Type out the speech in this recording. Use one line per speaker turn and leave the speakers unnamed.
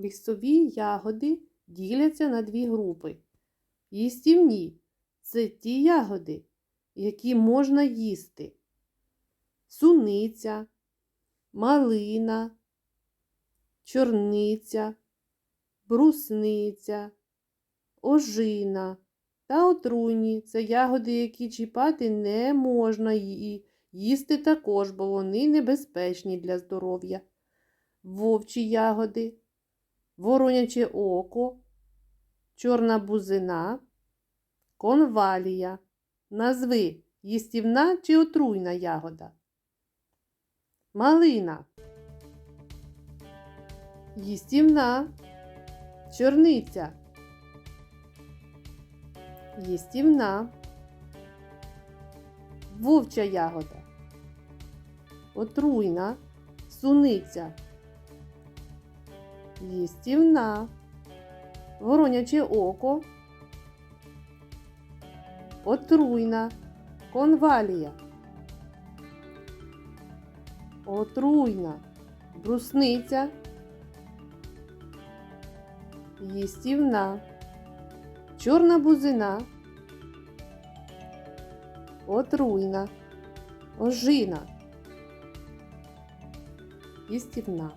Лісові ягоди діляться на дві групи. Їстівні це ті ягоди, які можна їсти. Суниця, малина, чорниця, брусниця, ожина та отруйні це ягоди, які чіпати не можна і їсти також, бо вони небезпечні для здоров'я. Вовчі ягоди, вороняче око, чорна бузина, конвалія. Назви їстівна чи отруйна ягода. Малина. Їстівна. Чорниця. Їстівна. Вовча ягода. Отруйна. Суниця. Їстівна. Вороняче око. Отруйна. Конвалія. Отруйна. Брусниця. Їстівна. Чорна бузина. Отруйна. Ожина. Їстівна.